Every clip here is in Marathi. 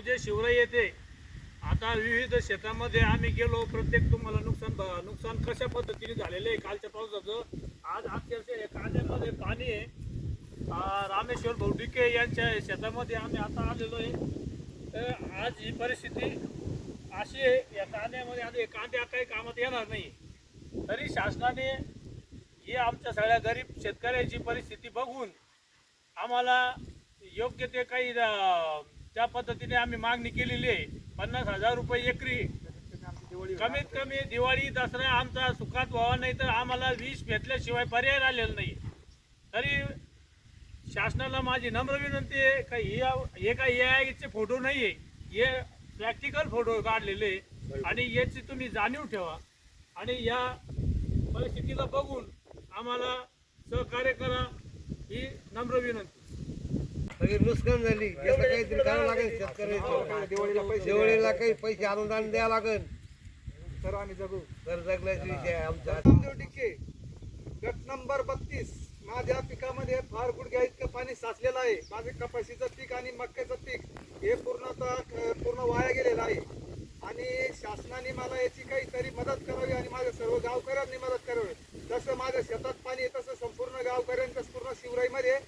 जे शिवराई येते. आता विविध शेतामध्ये आम्ही गेलो प्रत्येक तुम्हाला नुकसान ब- नुकसान कशा पद्धतीने झालेलं आहे कालच्या पावसाचं? आज अक्षरशः कांद्यामध्ये पाणी आहे. रामेश्वर भौडिके यांच्या शेतामध्ये आम्ही आता आलेलो आहे. तर आज ही परिस्थिती अशी आहे या कांद्यामध्ये आज कांदे काही कामात येणार नाही. तरी शासनाने ही आमच्या सगळ्या गरीब शेतकऱ्याची परिस्थिती बघून आम्हाला योग्य ते काही त्या पद्धतीने आम्ही मागणी केलेली आहे. पन्नास हजार रुपये एकरी. कमीत कमी दिवाळी दसरा आमचा सुखात व्हावा नाही तर आम्हाला वीज भेटल्याशिवाय पर्याय राहिलेला नाही. तरी शासनाला माझी नम्र विनंती आहे का ही हे काही याचे फोटो नाही आहे. हे प्रॅक्टिकल फोटो काढलेले आहे. आणि याची तुम्ही जाणीव ठेवा. आणि या परिस्थितीला बघून आम्हाला सहकार्य करा ही नम्र विनंती. सगळी नुकसान झाली. याचं काहीतरी करावं लागेल शेतकऱ्याचं दिवाळीला पैसे दिवाळीला काही पैसे अनुदान द्यावं लागेल. तर आम्ही जगू. तर जगण्याचा विषय आहे आमचा. गट नंबर बत्तीस. माझ्या पिकामध्ये फार गुडघ्या इतकं पाणी साचलेलं आहे. माझे कपाशीचं पीक आणि मक्याचं पीक हे पूर्णतः पूर्ण वाया गेलेलं आहे. आणि शासनाने मला याची काहीतरी मदत करावी आणि माझ्या सर्व गावकऱ्यांनी मदत करावी. जसं माझ्या शेतात पाणी आहे तसं संपूर्ण गावकऱ्यांच्या पूर्ण शिवराईमध्ये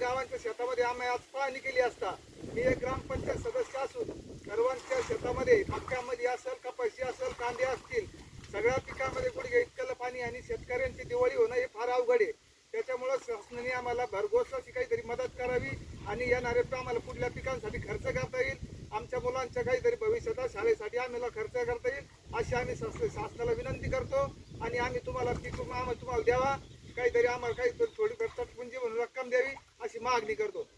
गावांच्या शेतामध्ये आम्ही आज पाहणी केली असता. मी एक ग्रामपंचायत सदस्य असून सर्वांच्या शेतामध्ये मक्क्यामध्ये असेल कपाशी असेल कांदे असतील सगळ्या पिकामध्ये गुडघे इतकं पाणी आणि शेतकऱ्यांची दिवाळी होणं हे फार अवघड आहे. त्याच्यामुळं शासनाने आम्हाला भरघोस अशी काहीतरी मदत करावी आणि येणारे आम्हाला पुढल्या पिकांसाठी खर्च करता येईल आमच्या मुलांच्या काहीतरी भविष्यात शाळेसाठी आम्हाला खर्च करता येईल अशी आम्ही शास- शासनाला विनंती करतो. आणि आम्ही तुम्हाला पीक आम्हाला तुम्हाला द्यावा. काहीतरी आम्हाला काहीतरी थोडी मागणी करतो.